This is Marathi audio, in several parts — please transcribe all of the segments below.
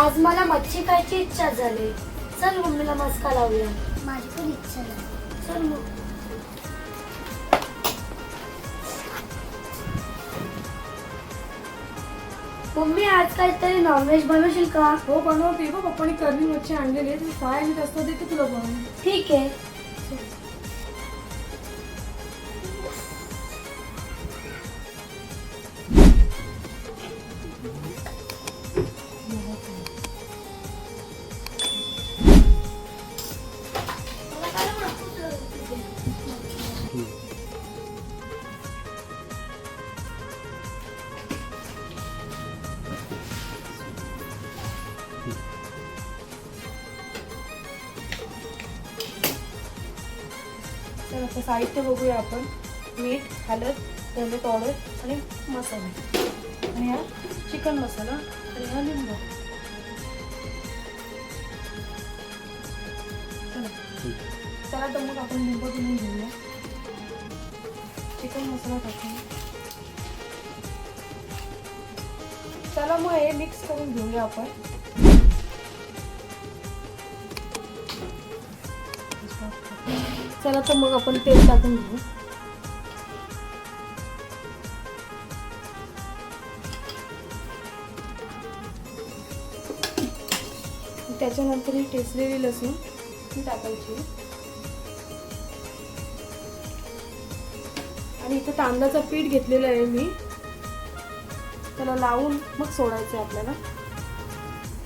आज मला मच्छी खायची इच्छा झाली. चल मम्मीला मस्का लावूया. माझी पण इच्छा झाली. चल मग. मम्मी आज काहीतरी नॉनव्हेज बनवशील का? हो बनवते. बघ पप्पानी कर्ली मच्छी आणलेली आहे. ती जास्त देते तुला बनवून. ठीक आहे. तर आता साहित्य बघूया आपण. मीठ हळद धने पावडर आणि मसाला. आणि हा चिकन मसाला आणि हा लिंबू. चला. तर मग आपण लिंबू पिळून घेऊया. चिकन मसाला टाकून. चला मग हे मिक्स करून घेऊया आपण. चला तर मग आपण तेल टाकून घेऊ. त्याच्यानंतर ही टेसलेली लसूण ती टाकायची. आणि इथं तांदळाचं पीठ घेतलेलं आहे मी. त्याला लावून मग सोडायचं आहे आपल्याला.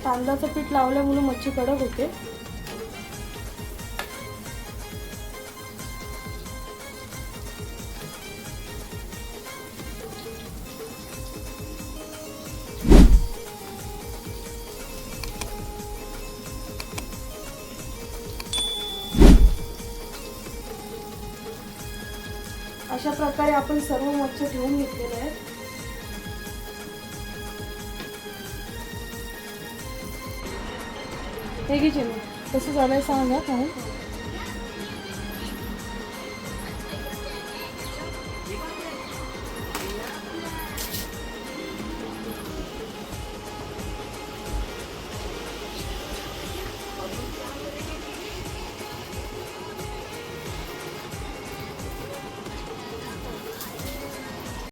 तांदळाचं पीठ लावल्यामुळे मच्छी कडक होते. अशा प्रकारे आपण सर्व मच्छ घेऊन घेतलेले आहेत हे घे तसं कसं झालंय सांगा काय